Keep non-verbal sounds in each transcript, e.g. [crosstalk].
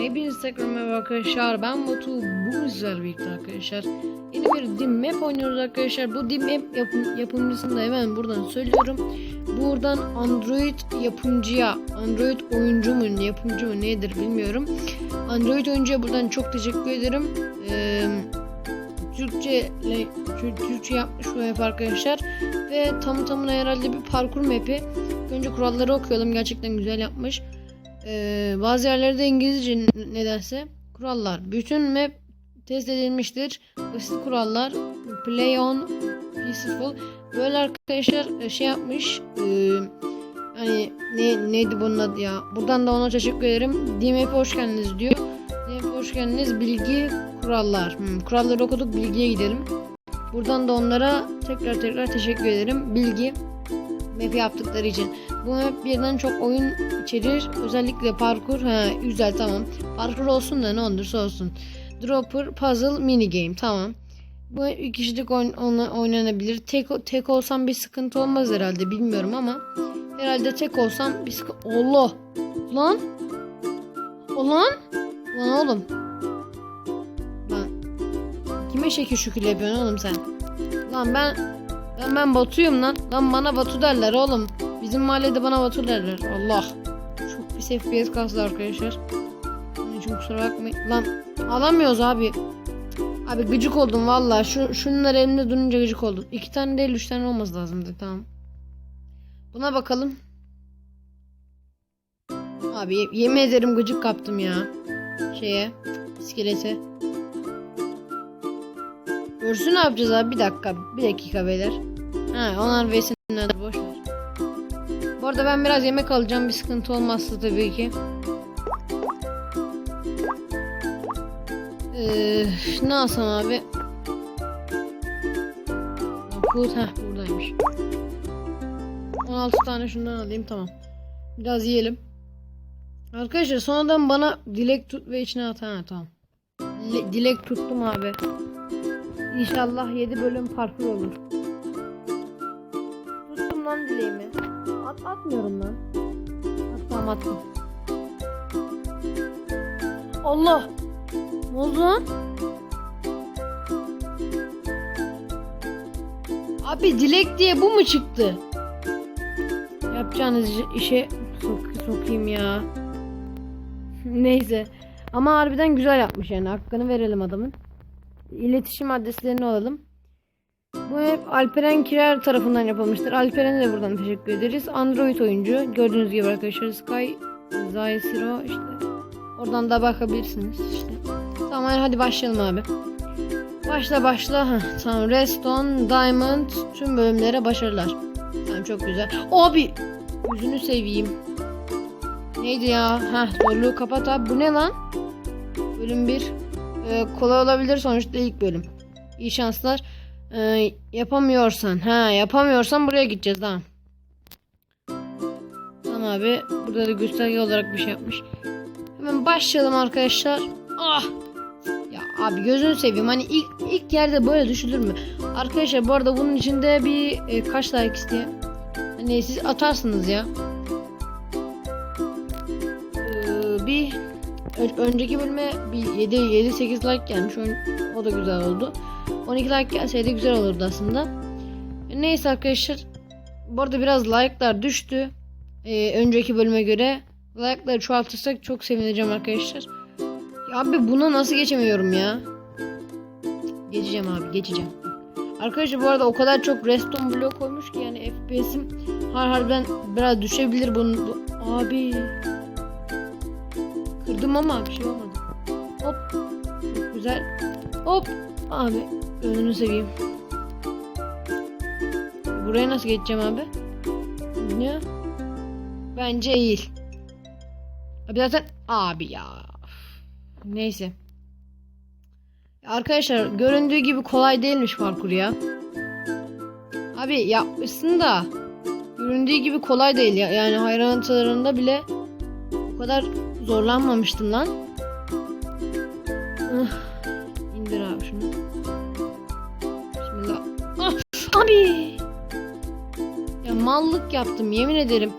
hepiniz tekrar merhaba arkadaşlar. Ben Batu. Bu sizlerle birlikte arkadaşlar. Yeni bir dim map oynuyoruz arkadaşlar. Bu dim map yapım, yapımcısını da hemen buradan söylüyorum. Buradan Android yapımcıya, Android oyuncu mu, yapımcı mı nedir bilmiyorum. Android oyuncuya buradan çok teşekkür ederim. Ee, Türkçe, Türkçe yapmış bu map arkadaşlar. Ve tam tamına herhalde bir parkur map'i. Önce kuralları okuyalım. Gerçekten güzel yapmış. Ee, bazı yerlerde İngilizce nedense kurallar. Bütün map test edilmiştir. Basit kurallar. Play on peaceful. Böyle arkadaşlar e, şey yapmış. Ee, hani ne neydi bunun adı ya? Buradan da ona teşekkür ederim. DMF'e hoş geldiniz diyor. DMF'e hoş geldiniz. Bilgi kurallar. Hmm, kuralları okuduk. Bilgiye gidelim. Buradan da onlara tekrar tekrar teşekkür ederim. Bilgi map yaptıkları için. Bu map birden çok oyun içerir. Özellikle parkur. Ha, güzel tamam. Parkur olsun da ne olursa olsun. Dropper, puzzle, mini game. Tamam. Bu iki kişilik oyn- oyna- oynanabilir. Tek, tek olsam bir sıkıntı olmaz herhalde. Bilmiyorum ama. Herhalde tek olsam bir sıkıntı... Allah! Lan! Ulan! Lan oğlum. Lan. Kime şekil şükür yapıyorsun oğlum sen? Lan ben ben ben Batu'yum lan. Lan bana Batu derler oğlum. Bizim mahallede bana Batu derler. Allah. Çok pis FPS kaslı arkadaşlar. Onun kusura bakmayın. Lan alamıyoruz abi. Abi gıcık oldum valla. Şu, şunlar elimde durunca gıcık oldum. İki tane değil üç tane olması lazımdı. Tamam. Buna bakalım. Abi ye- yemin ederim gıcık kaptım ya. Şeye. iskelete. Görsün ne yapacağız abi? Bir dakika. Bir dakika beyler. Ha onlar besinler boş ver. Bu arada ben biraz yemek alacağım. Bir sıkıntı olmazsa tabii ki. Ee, ne alsam abi? Food heh buradaymış. 16 tane şundan alayım tamam. Biraz yiyelim. Arkadaşlar sonradan bana dilek tut ve içine at ha tamam. Dile- dilek tuttum abi. İnşallah 7 bölüm parkur olur. Tuttum lan dileğimi. At atmıyorum lan. At tamam attım. Allah! Ne oldu lan? Abi dilek diye bu mu çıktı? Yapacağınız işe sok sokayım ya. Neyse. Ama harbiden güzel yapmış yani. Hakkını verelim adamın. İletişim adreslerini alalım. Bu hep Alperen Kirer tarafından yapılmıştır. Alperen'e de buradan teşekkür ederiz. Android oyuncu. Gördüğünüz gibi arkadaşlar Sky Zay Zero işte. Oradan da bakabilirsiniz işte. Tamam hadi başlayalım abi. Başla başla. Heh, tamam Redstone, Diamond tüm bölümlere başarılar. Tamam çok güzel. Abi yüzünü seveyim. Neydi ya? Heh zorluğu kapat abi. Bu ne lan? Bölüm 1. Ee, kolay olabilir sonuçta ilk bölüm. İyi şanslar. Ee, yapamıyorsan. Ha yapamıyorsan buraya gideceğiz tamam. Tamam abi. Burada da gösterge olarak bir şey yapmış. Hemen başlayalım arkadaşlar. Ah! Ya abi gözünü seveyim. Hani ilk ilk yerde böyle düşülür mü? Arkadaşlar bu arada bunun içinde bir e, kaç like isteyen? Hani siz atarsınız ya. Önceki bölüme bir 7 7 8 like gelmiş. O, da güzel oldu. 12 like gelseydi güzel olurdu aslında. Neyse arkadaşlar. Bu arada biraz like'lar düştü. Ee, önceki bölüme göre. Like'ları çoğaltırsak çok sevineceğim arkadaşlar. Ya abi buna nasıl geçemiyorum ya? Geçeceğim abi geçeceğim. Arkadaşlar bu arada o kadar çok redstone blok koymuş ki yani FPS'im har harbiden biraz düşebilir bunun. bu- Abi. Kırdım ama bir şey olmadı. Hop. Çok güzel. Hop. Abi önünü seveyim. Buraya nasıl geçeceğim abi? Ne? Bence değil. Abi zaten abi ya. Neyse. Arkadaşlar göründüğü gibi kolay değilmiş parkur ya. Abi yapmışsın da göründüğü gibi kolay değil ya. Yani hayranlarında bile o kadar zorlanmamıştım lan. Ah, İndir abi şunu. Bismillah. Ah, abi. Ya mallık yaptım yemin ederim.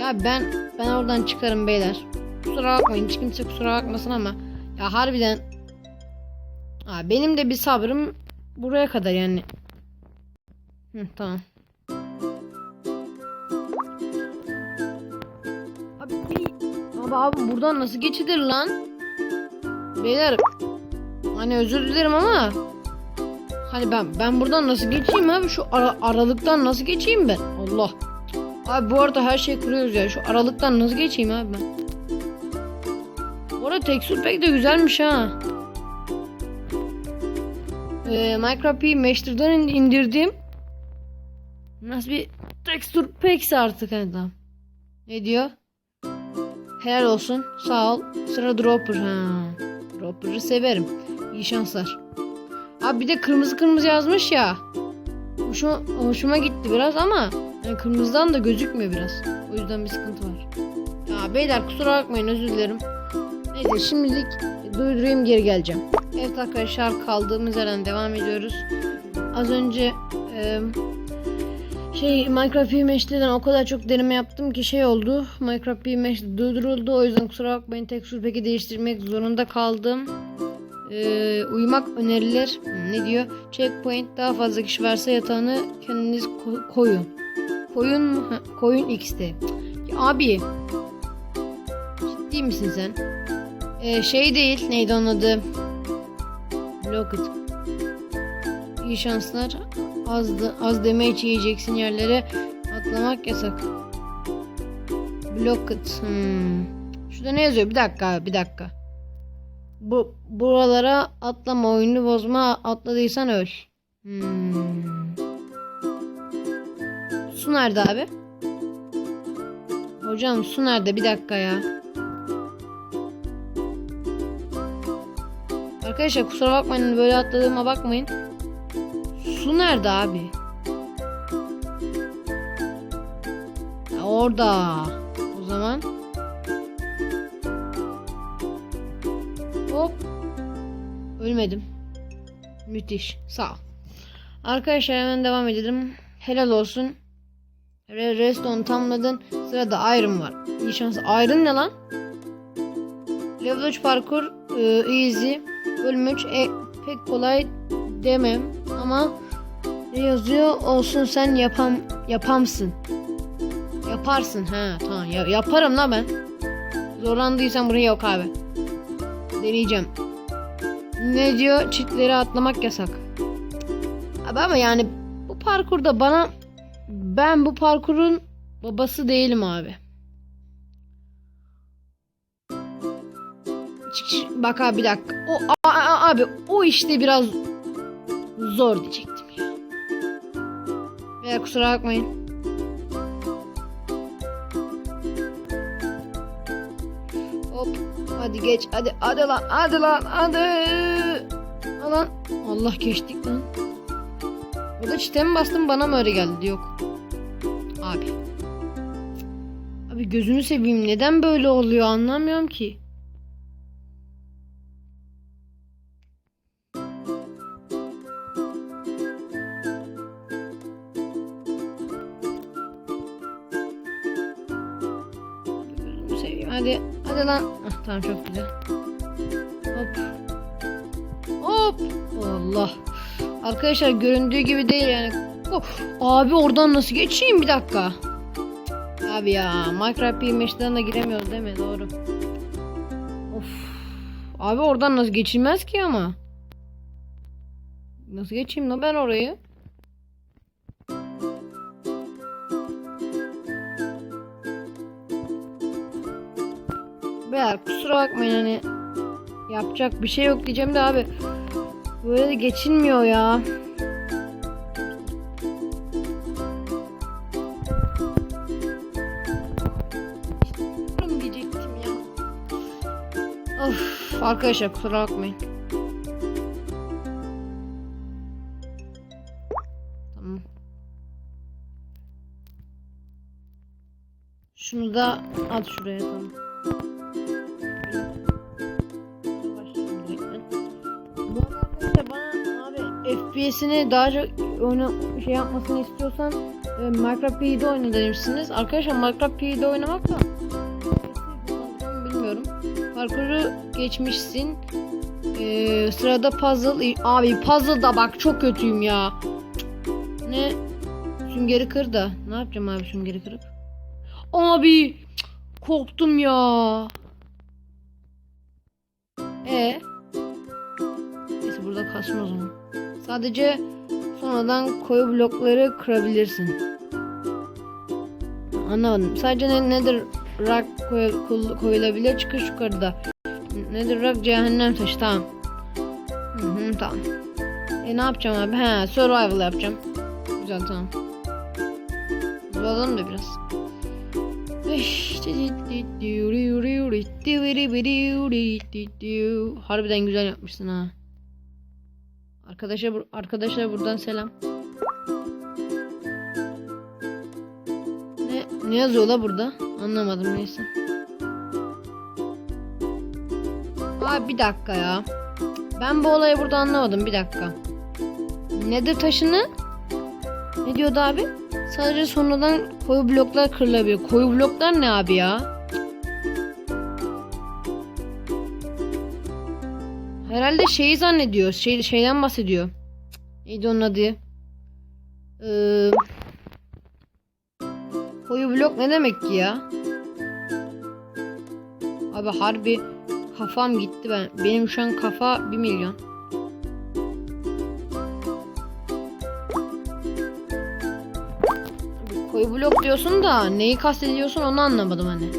Ya ben ben oradan çıkarım beyler. kusura bakmayın. Hiç kimse kusura bakmasın ama ya harbiden ha, benim de bir sabrım buraya kadar yani. Hı, tamam. Abi, abi buradan nasıl geçilir lan? Beyler hani özür dilerim ama hani ben ben buradan nasıl geçeyim abi şu ara- aralıktan nasıl geçeyim ben? Allah. Abi bu arada her şey kırıyoruz ya. Şu aralıktan nasıl geçeyim abi ben? Bu arada tekstür pek de güzelmiş ha. Ee, Minecraft Master'dan in- indirdim. Nasıl bir tekstür pekse artık hani tamam. Ne diyor? Helal olsun. Sağ ol. Sıra Dropper. Ha. Dropper'ı severim. İyi şanslar. Abi bir de kırmızı kırmızı yazmış ya. Hoşuma, hoşuma gitti biraz ama yani kırmızıdan da gözükmüyor biraz. O yüzden bir sıkıntı var. Ya beyler kusura bakmayın özür dilerim. Neyse şimdilik durdurayım geri geleceğim. Evet arkadaşlar kaldığımız yerden devam ediyoruz. Az önce e, şey Minecraft PMH'den o kadar çok deneme yaptım ki şey oldu. Minecraft PMH durduruldu o yüzden kusura bakmayın tekstür peki değiştirmek zorunda kaldım. Ee, uyumak önerilir. Ne diyor? Checkpoint daha fazla kişi varsa yatağını kendiniz ko- koyun. Koyun mu? Ha, koyun X'te. Ya abi. Ciddi misin sen? Ee, şey değil. Neydi onun adı? Blocket. İyi şanslar. Az, az damage yiyeceksin yerlere. Atlamak yasak. Blocket. Hmm. Şurada ne yazıyor? Bir dakika bir dakika. Bu buralara atlama oyunu bozma atladıysan öl. Hmm. Su nerede abi? Hocam su nerede? Bir dakika ya. Arkadaşlar kusura bakmayın böyle atladığıma bakmayın. Su nerede abi? Ha, orada. O zaman. Hop. Ölmedim. Müthiş. Sağ ol. Arkadaşlar hemen devam edelim. Helal olsun. Re Redstone tamamladın. Sırada Iron var. İyi şans. Iron ne lan? Level 3 parkur e, easy. Bölüm 3 e, pek kolay demem ama yazıyor olsun sen yapam yapamsın. Yaparsın ha tamam ya, yaparım la ben. Zorlandıysan buraya yok abi. Deneyeceğim. Ne diyor? Çitleri atlamak yasak. Abi ama yani bu parkurda bana ben bu parkurun babası değilim abi. Bak abi bir dakika. O a- a- abi o işte biraz zor diyecektim ya. Kusura bakmayın. Hop. Hadi geç. Hadi hadi lan. Hadi lan. Hadi. Lan. Allah geçtik lan. Burada çite mi bastım bana mı öyle geldi? Yok. Abi. Abi gözünü seveyim. Neden böyle oluyor anlamıyorum ki. Hadi. Hadi lan. Ah, tamam çok güzel. Hop. Hop. Allah. Arkadaşlar göründüğü gibi değil yani. Oh, abi oradan nasıl geçeyim bir dakika. Abi ya Minecraft PMH'den de giremiyoruz değil mi? Doğru. Of. Abi oradan nasıl geçilmez ki ama. Nasıl geçeyim lan ben orayı? Beyler kusura bakmayın hani yapacak bir şey yok diyeceğim de abi böyle de geçilmiyor ya. Bilmiyorum diyecektim ya. Of arkadaşlar kusura bakmayın. Tamam. Şunu da at şuraya tamam. FPS'ini daha çok oyna şey yapmasını istiyorsan e, Minecraft P'de oyna demişsiniz. Arkadaşlar Minecraft P'de oynamak da bilmiyorum. Parkuru geçmişsin. Ee, sırada puzzle. Abi puzzle'da bak çok kötüyüm ya. Ne? Süngeri kır da. Ne yapacağım abi süngeri kırıp? Abi korktum ya. E Neyse burada kalsın o zaman. Sadece sonradan koyu blokları kırabilirsin. Anlamadım. Sadece ne, nedir rak koy, koyulabilir çıkış yukarıda. Nedir rak cehennem taşı tamam. Hı hı tamam. E ne yapacağım abi? He survival yapacağım. Güzel tamam. Bulalım da biraz. Harbiden güzel yapmışsın ha. Arkadaşlar arkadaşlar buradan selam. Ne ne yazıyor la burada? Anlamadım neyse. Abi bir dakika ya. Ben bu olayı burada anlamadım bir dakika. Nedir taşını? Ne diyordu abi? Sadece sonradan koyu bloklar kırılabiliyor. Koyu bloklar ne abi ya? Herhalde şeyi zannediyor. Şey, şeyden bahsediyor. Neydi onun adı? Ee, koyu blok ne demek ki ya? Abi harbi kafam gitti ben. Benim şu an kafa 1 milyon. Koyu blok diyorsun da neyi kastediyorsun onu anlamadım hani.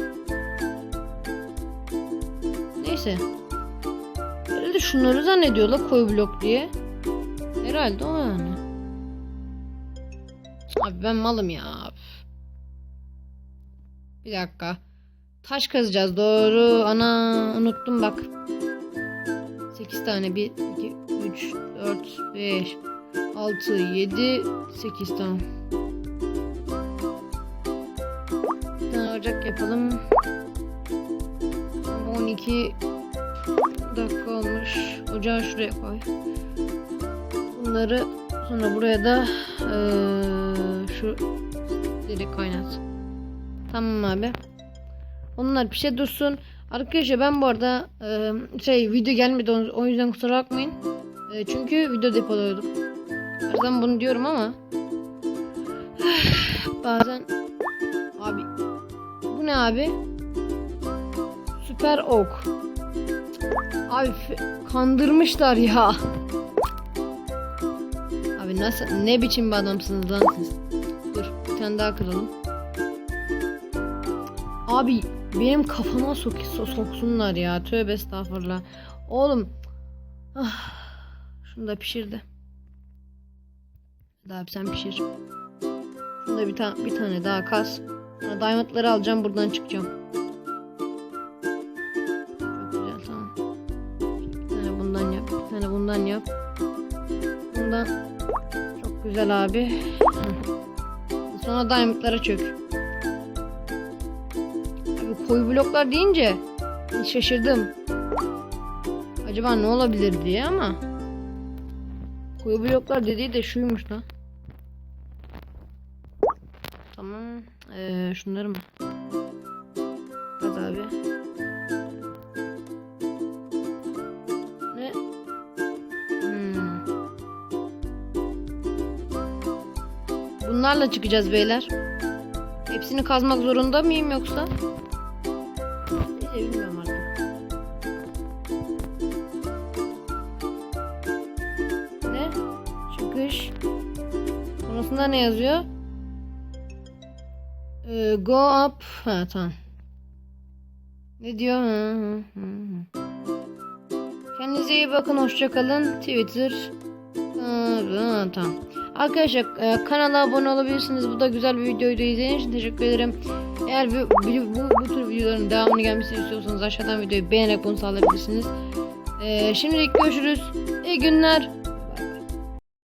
Neyse. Şunları zannediyorlar koyu blok diye. Herhalde o yani. Abi ben malım ya. Bir dakika. Taş kazacağız doğru. Ana unuttum bak. 8 tane 1 2 3 4 5 6 7 8 tamam. Bir tane ocak yapalım. 12 dakika olmuş. Ocağı şuraya koy. Bunları sonra buraya da eee, şu direkt kaynat. Tamam abi. Onlar bir şey dursun. Arkadaşlar ben bu arada eee, şey video gelmedi o- yüzden kusura bakmayın. Eee, çünkü video depoluyordum. Her zaman bunu diyorum ama [sighs] bazen abi bu ne abi? Süper ok. Abi kandırmışlar ya. Abi nasıl ne biçim bir adamsınız lan siz? Dur bir tane daha kıralım. Abi benim kafama sok so- soksunlar ya. Tövbe estağfurullah. Oğlum. Ah, şunu da pişirdi. Abi sen pişir. Şunu da bir, ta bir tane daha kas. Sonra diamondları alacağım buradan çıkacağım. Tane bundan yap. Bundan çok güzel abi. Sonra diamondlara çök. Abi koyu bloklar deyince şaşırdım. Acaba ne olabilir diye ama koyu bloklar dediği de şuymuş lan. Tamam. Ee, şunları mı? Hadi abi. Bunlarla çıkacağız beyler. Hepsini kazmak zorunda mıyım yoksa? Neyse bilmiyorum artık. Ne? Çıkış. Sonrasında ne yazıyor? Ee, go up. Ha tamam. Ne diyor? Hı, hı, hı. Kendinize iyi bakın. Hoşça kalın. Twitter. Ha, ha, tamam. Arkadaşlar e, kanala abone olabilirsiniz. Bu da güzel bir videoydu. İzlediğiniz için teşekkür ederim. Eğer bu, bu, bu, bu tür videoların devamını gelmesini istiyorsanız aşağıdan videoyu beğenerek bunu sağlayabilirsiniz. E, şimdilik görüşürüz. İyi günler.